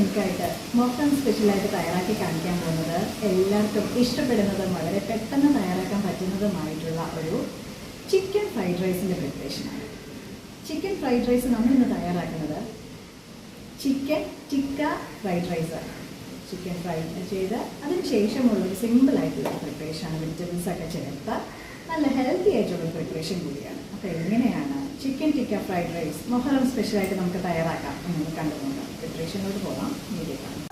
നിങ്ങൾക്കായിട്ട് മൊത്തം സ്പെഷ്യലായിട്ട് തയ്യാറാക്കി കാണിക്കാൻ പോകുന്നത് എല്ലാവർക്കും ഇഷ്ടപ്പെടുന്നതും വളരെ പെട്ടെന്ന് തയ്യാറാക്കാൻ പറ്റുന്നതുമായിട്ടുള്ള ഒരു ചിക്കൻ ഫ്രൈഡ് റൈസിന്റെ പ്രിപ്പറേഷനാണ് ചിക്കൻ ഫ്രൈഡ് റൈസ് നമ്മളിന്ന് തയ്യാറാക്കുന്നത് chicken tikka fried rice chicken fry ചെയ്ത് അതിന് ശേഷമുള്ളൊരു സിമ്പിളായിട്ടുള്ള പ്രിപ്പറേഷനാണ് വെജിറ്റബിൾസ് ഒക്കെ ചേർത്ത് നല്ല ഹെൽത്തി ആയിട്ടുള്ള പ്രിപ്പറേഷൻ കൂടിയാണ്. അപ്പോൾ എങ്ങനെയാണ് chicken tikka fried rice Muharram സ്പെഷ്യലായിട്ട് നമുക്ക് തയ്യാറാക്കാം. എന്ന് കണ്ടുകൊണ്ട്. പ്രിപ്പറേഷനിലോട്ട് പോകാം. വീഡിയോ കാണാം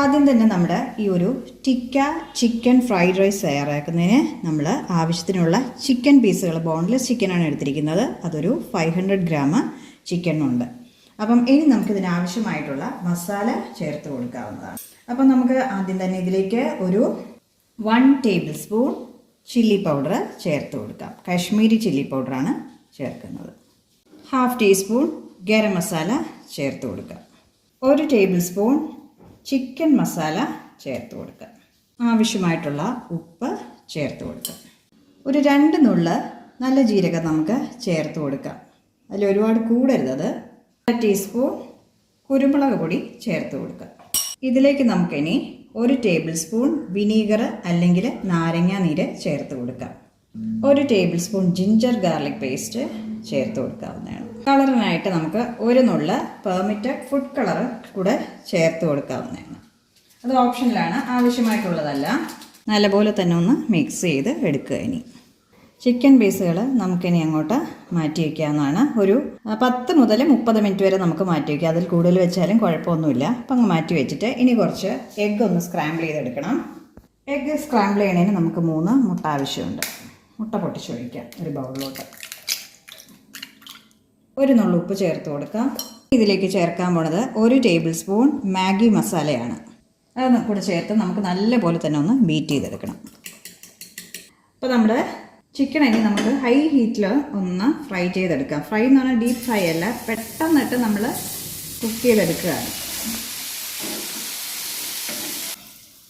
ആദ്യം തന്നെ നമ്മുടെ ഈ ഒരു ടിക്ക ചിക്കൻ ഫ്രൈഡ് റൈസ് തയ്യാറാക്കുന്നതിന് നമ്മൾ ആവശ്യത്തിനുള്ള ചിക്കൻ പീസുകൾ ബോൺലെസ് ചിക്കനാണ് എടുത്തിരിക്കുന്നത്. അതൊരു ഫൈവ് ഹൺഡ്രഡ് ഗ്രാം ചിക്കനുണ്ട്. അപ്പം ഇനി നമുക്കിതിന് ആവശ്യമായിട്ടുള്ള മസാല ചേർത്ത് കൊടുക്കാവുന്നതാണ്. അപ്പം നമുക്ക് ആദ്യം തന്നെ ഇതിലേക്ക് ഒരു one tablespoon chilli powder ചേർത്ത് കൊടുക്കാം. കാശ്മീരി ചില്ലി പൗഡറാണ് ചേർക്കുന്നത്. ഹാഫ് ടീസ്പൂൺ ഗരം മസാല ചേർത്ത് കൊടുക്കാം. ഒരു ടേബിൾ സ്പൂൺ ചിക്കൻ മസാല ചേർത്ത് കൊടുക്കുക. ആവശ്യമായിട്ടുള്ള ഉപ്പ് ചേർത്ത് കൊടുക്കുക. ഒരു രണ്ട് നുള്ള് നല്ല ജീരകം നമുക്ക് ചേർത്ത് കൊടുക്കാം. അതിൽ ഒരുപാട് കൂടരുത് അത്. ടീസ്പൂൺ കുരുമുളക് പൊടി ചേർത്ത് കൊടുക്കുക. ഇതിലേക്ക് നമുക്കിനി ഒരു ടേബിൾ സ്പൂൺ വിനീഗർ അല്ലെങ്കിൽ നാരങ്ങ നീര് ചേർത്ത് കൊടുക്കാം. ഒരു tablespoon ginger garlic paste ചേർത്ത് കൊടുക്കാവുന്നതാണ്. കളറിനായിട്ട് നമുക്ക് ഒരു നുള്ള പെർമിറ്റഡ് ഫുഡ് കളർ കൂടെ ചേർത്ത് കൊടുക്കാവുന്നതാണ്. അത് ഓപ്ഷനിലാണ്. ആവശ്യമായിട്ടുള്ളതല്ല. നല്ലപോലെ തന്നെ ഒന്ന് മിക്സ് ചെയ്ത് എടുക്കുക ഇനി. ചിക്കൻ പീസുകൾ നമുക്കിനി അങ്ങോട്ട് മാറ്റി വയ്ക്കാവുന്നതാണ്. ഒരു പത്ത് മുതൽ മുപ്പത് മിനിറ്റ് വരെ നമുക്ക് മാറ്റി വയ്ക്കാം. അതിൽ കൂടുതൽ വെച്ചാലും കുഴപ്പമൊന്നുമില്ല. അപ്പം അങ്ങ് മാറ്റി വെച്ചിട്ട് ഇനി കുറച്ച് എഗ്ഗ് ഒന്ന് സ്ക്രാമ്പിൾ ചെയ്തെടുക്കണം. എഗ്ഗ് സ്ക്രാമ്പിൾ ചെയ്യണതിന് നമുക്ക് മൂന്ന് മുട്ട ആവശ്യമുണ്ട്. മുട്ട പൊട്ടിച്ചൊഴിക്കാം ഒരു ബൗളിലോട്ട് ഒരു നുള്ളു ഉപ്പ് ചേർത്ത് കൊടുക്കാം. ഇതിലേക്ക് ചേർക്കാൻ പോണത് ഒരു ടേബിൾ സ്പൂൺ മാഗി മസാലയാണ്. അത് കൂടെ ചേർത്ത് നമുക്ക് നല്ലപോലെ തന്നെ ഒന്ന് ബീറ്റ് ചെയ്തെടുക്കണം. അപ്പോൾ നമ്മുടെ ചിക്കൻ നമുക്ക് ഹൈ ഹീറ്റിൽ ഒന്ന് ഫ്രൈ ചെയ്തെടുക്കാം. ഫ്രൈ എന്ന് പറഞ്ഞാൽ ഡീപ്പ് ഫ്രൈ അല്ല പെട്ടെന്നിട്ട് നമ്മൾ കുക്ക് ചെയ്തെടുക്കുകയാണ്.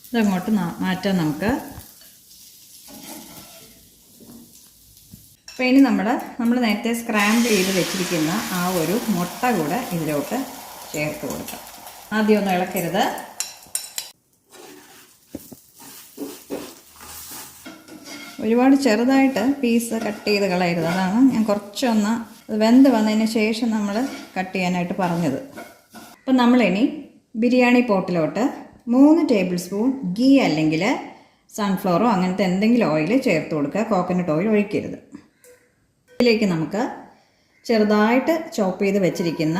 ഇതങ്ങോട്ട് മാറ്റാൻ നമുക്ക് ഇനി നമ്മൾ നമ്മൾ നേരത്തെ സ്ക്രാമ്പിൾ ചെയ്ത് വെച്ചിരിക്കുന്ന ആ ഒരു മുട്ട കൂടെ ഇതിലോട്ട് ചേർത്ത് കൊടുക്കാം. ആദ്യം ഒന്ന് ഇളക്കരുത്. ഒരുപാട് ചെറുതായിട്ട് പീസ് കട്ട് ചെയ്ത് കളയരുത്. അതാണ് ഞാൻ കുറച്ചൊന്ന് വെന്ത് വന്നതിന് ശേഷം നമ്മൾ കട്ട് ചെയ്യാനായിട്ട് പറഞ്ഞത്. അപ്പം നമ്മളിനി ബിരിയാണി പോട്ടിലോട്ട് മൂന്ന് ടേബിൾ സ്പൂൺ ഗീ അല്ലെങ്കിൽ സൺഫ്ലവറോ അങ്ങനത്തെ എന്തെങ്കിലും ഓയിൽ ചേർത്ത് കൊടുക്കുക. കോക്കനട്ട് ഓയിൽ ഒഴിക്കരുത്. ഇതിലേക്ക് നമുക്ക് ചെറുതായിട്ട് ചോപ്പ് ചെയ്ത് വെച്ചിരിക്കുന്ന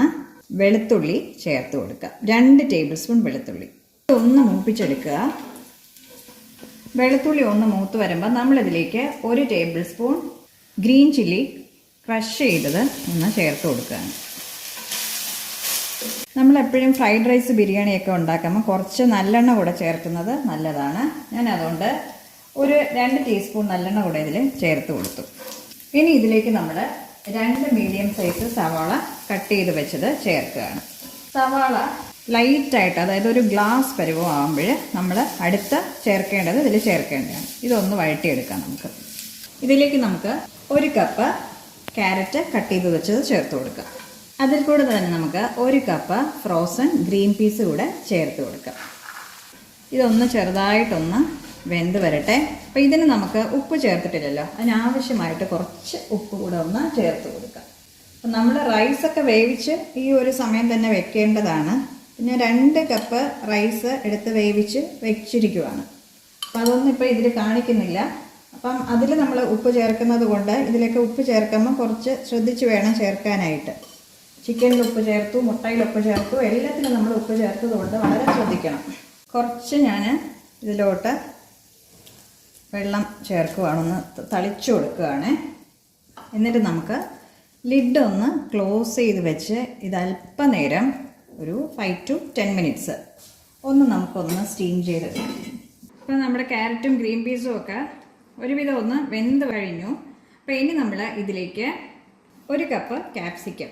വെളുത്തുള്ളി ചേർത്ത് കൊടുക്കുക. രണ്ട് ടേബിൾ സ്പൂൺ വെളുത്തുള്ളി. ഒന്ന് മൂപ്പിച്ചെടുക്കുക. വെളുത്തുള്ളി ഒന്ന് മൂത്ത് വരുമ്പോൾ നമ്മളിതിലേക്ക് ഒരു tablespoon green chilli crush ചെയ്തത് ഒന്ന് ചേർത്ത് കൊടുക്കുകയാണ്. നമ്മളെപ്പോഴും ഫ്രൈഡ് റൈസ് ബിരിയാണിയൊക്കെ ഉണ്ടാക്കുമ്പോൾ കുറച്ച് നല്ലെണ്ണ കൂടെ ചേർക്കുന്നത് നല്ലതാണ്. ഞാൻ അതുകൊണ്ട് ഒരു രണ്ട് ടീസ്പൂൺ നല്ലെണ്ണ കൂടെ ഇതിൽ ചേർത്ത് കൊടുത്തു. ഇനി ഇതിലേക്ക് നമ്മൾ രണ്ട് മീഡിയം സൈസ് സവാള കട്ട് ചെയ്ത് വെച്ചത് ചേർക്കുകയാണ്. സവാള ലൈറ്റായിട്ട് അതായത് ഒരു ഗ്ലാസ് പരുവം ആകുമ്പോൾ നമ്മൾ അടുത്ത ചേർക്കേണ്ടത് ഇതിൽ ചേർക്കേണ്ടതാണ്. ഇതൊന്ന് വഴറ്റിയെടുക്കാം നമുക്ക്. ഇതിലേക്ക് നമുക്ക് ഒരു കപ്പ് ക്യാരറ്റ് കട്ട് ചെയ്ത് വെച്ചത് ചേർത്ത് കൊടുക്കാം. അതിൽ കൂടെ തന്നെ നമുക്ക് ഒരു കപ്പ് ഫ്രോസൺ ഗ്രീൻ പീസ് കൂടെ ചേർത്ത് കൊടുക്കാം. ഇതൊന്ന് ചെറുതായിട്ടൊന്ന് വെന്ത് വരട്ടെ. അപ്പോൾ ഇതിന് നമുക്ക് ഉപ്പ് ചേർത്തിട്ടില്ലല്ലോ. അതിനാവശ്യമായിട്ട് കുറച്ച് ഉപ്പ് കൂടെ ഒന്ന് ചേർത്ത് കൊടുക്കാം. അപ്പം നമ്മൾ റൈസൊക്കെ വേവിച്ച് ഈ ഒരു സമയം തന്നെ വെക്കേണ്ടതാണ്. പിന്നെ രണ്ട് കപ്പ് റൈസ് എടുത്ത് വേവിച്ച് വെച്ചിരിക്കുവാണ്. അപ്പം അതൊന്നും ഇപ്പോൾ ഇതിൽ കാണിക്കുന്നില്ല. അപ്പം അതിൽ നമ്മൾ ഉപ്പ് ചേർക്കുന്നത് കൊണ്ട് ഇതിലേക്ക് ഉപ്പ് ചേർക്കുമ്പോൾ കുറച്ച് ശ്രദ്ധിച്ച് വേണം ചേർക്കാനായിട്ട്. ചിക്കനിൽ ഉപ്പ് ചേർത്തു മുട്ടയിൽ ഉപ്പ് ചേർത്തു എല്ലാത്തിനും നമ്മൾ ഉപ്പ് ചേർത്തത് കൊണ്ട് വളരെ ശ്രദ്ധിക്കണം. കുറച്ച് ഞാൻ ഇതിലോട്ട് വെള്ളം ചേർക്കുവാണൊന്ന് തളിച്ചു കൊടുക്കുകയാണ് എന്നിട്ട് നമുക്ക് ലിഡ് ഒന്ന് ക്ലോസ് ചെയ്ത് വെച്ച് ഇത് അല്പനേരം ഒരു ഫൈവ് ടു ടെൻ മിനിറ്റ്സ് ഒന്ന് നമുക്കൊന്ന് സ്റ്റീം ചെയ്തെടുക്കാം ഇപ്പോൾ നമ്മുടെ ക്യാരറ്റും ഗ്രീൻ പീസും ഒക്കെ ഒരുവിധം ഒന്ന് വെന്ത് കഴിഞ്ഞു. അപ്പോൾ ഇനി നമ്മൾ ഇതിലേക്ക് ഒരു കപ്പ് ക്യാപ്സിക്കം.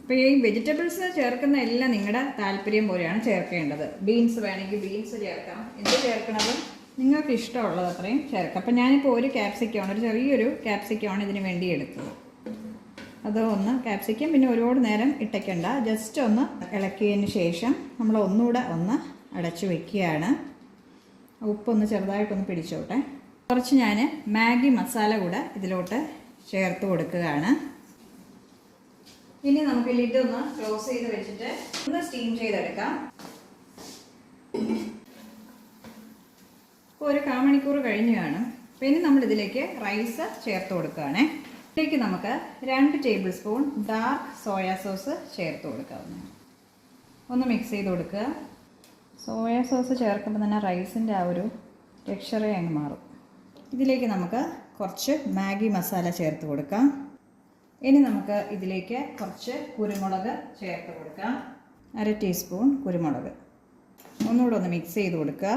അപ്പോൾ ഈ വെജിറ്റബിൾസ് ചേർക്കുന്ന എല്ലാം നിങ്ങളുടെ താല്പര്യം പോലെയാണ് ചേർക്കേണ്ടത്. ബീൻസ് വേണമെങ്കിൽ ബീൻസ് ചേർക്കാം. എന്ത് ചേർക്കണതും നിങ്ങൾക്ക് ഇഷ്ടമുള്ളത് അത്രയും ചേർക്കാം. അപ്പം ഞാനിപ്പോൾ ഒരു ക്യാപ്സിക്കമാണ് ഒരു ചെറിയൊരു ക്യാപ്സിക്കമാണ് ഇതിന് വേണ്ടി എടുത്തത്. അത് ഒന്ന് ക്യാപ്സിക്കം പിന്നെ ഒരുപാട് നേരം ഇട്ടയ്ക്കണ്ട ജസ്റ്റ് ഒന്ന് ഇളക്കിയതിന് ശേഷം നമ്മൾ ഒന്നുകൂടെ ഒന്ന് അടച്ചു വെക്കുകയാണ്. ഉപ്പൊന്ന് ചെറുതായിട്ടൊന്ന് പിടിച്ചോട്ടെ. കുറച്ച് ഞാൻ മാഗി മസാല കൂടെ ഇതിലോട്ട് ചേർത്ത് കൊടുക്കുകയാണ്. ഇനി നമുക്ക് ലിഡ് ഒന്ന് ക്ലോസ് ചെയ്ത് വെച്ചിട്ട് ഒന്ന് സ്റ്റീം ചെയ്തെടുക്കാം. ഒരു കാമണിക്കൂർ കഴിഞ്ഞു കാണും അപ്പോൾ ഇനി നമ്മൾ ഇതിലേക്ക് റൈസ് ചേർത്ത് കൊടുക്കുകയാണേ. ഇതിലേക്ക് നമുക്ക് രണ്ട് tablespoon dark soya sauce ചേർത്ത് കൊടുക്കാവുന്നതാണ് ഒന്ന് മിക്സ് ചെയ്ത് കൊടുക്കുക. സോയ സോസ് ചേർക്കുമ്പോൾ തന്നെ റൈസിന്റെ ആ ഒരു ടെക്സ്ചറേ അങ്ങ് മാറും. ഇതിലേക്ക് നമുക്ക് കുറച്ച് മാഗി മസാല ചേർത്ത് കൊടുക്കാം. ഇനി നമുക്ക് ഇതിലേക്ക് കുറച്ച് കുരുമുളക് ചേർത്ത് കൊടുക്കാം. അര ടീസ്പൂൺ കുരുമുളക്. ഒന്നുകൂടെ ഒന്ന് മിക്സ് ചെയ്ത് കൊടുക്കുക.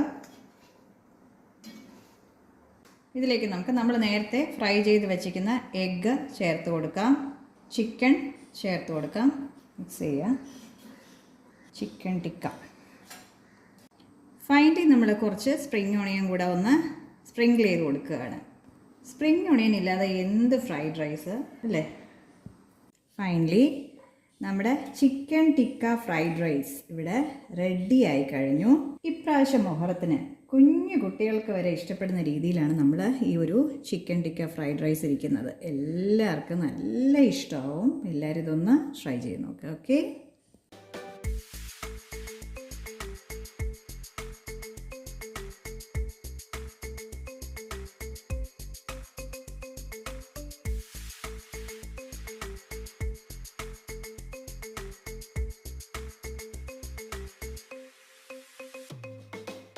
ഇതിലേക്ക് നമുക്ക് നമ്മൾ നേരത്തെ ഫ്രൈ ചെയ്ത് വെച്ചിരിക്കുന്ന എഗ്ഗ് ചേർത്ത് കൊടുക്കാം. ചിക്കൻ ചേർത്ത് കൊടുക്കാം. മിക്സ് ചെയ്യുക ചിക്കൻ ടിക്ക. ഫൈനലി നമ്മൾ കുറച്ച് സ്പ്രിംഗ് ഓണിയൻ കൂടെ ഒന്ന് സ്പ്രിങ്കിൾ ചെയ്ത് കൊടുക്കുകയാണ്. സ്പ്രിംഗ് ഓണിയൻ ഇല്ലാതെ എന്ത് ഫ്രൈഡ് റൈസ് അല്ലേ? ഫൈനലി നമ്മുടെ ചിക്കൻ ടിക്ക ഫ്രൈഡ് റൈസ് ഇവിടെ റെഡി ആയി കഴിഞ്ഞു. ഇപ്രാവശ്യം മൊഹറത്തിന് കുഞ്ഞു കുട്ടികൾക്ക് വരെ ഇഷ്ടപ്പെടുന്ന രീതിയിലാണ് നമ്മൾ ഈ ഒരു ചിക്കൻ ടിക്ക ഫ്രൈഡ് റൈസ് ഇരിക്കുന്നത്. എല്ലാവർക്കും നല്ല ഇഷ്ടമാവും എല്ലാവരും ഇതൊന്ന് ട്രൈ ചെയ്ത് നോക്കുക ഓക്കെ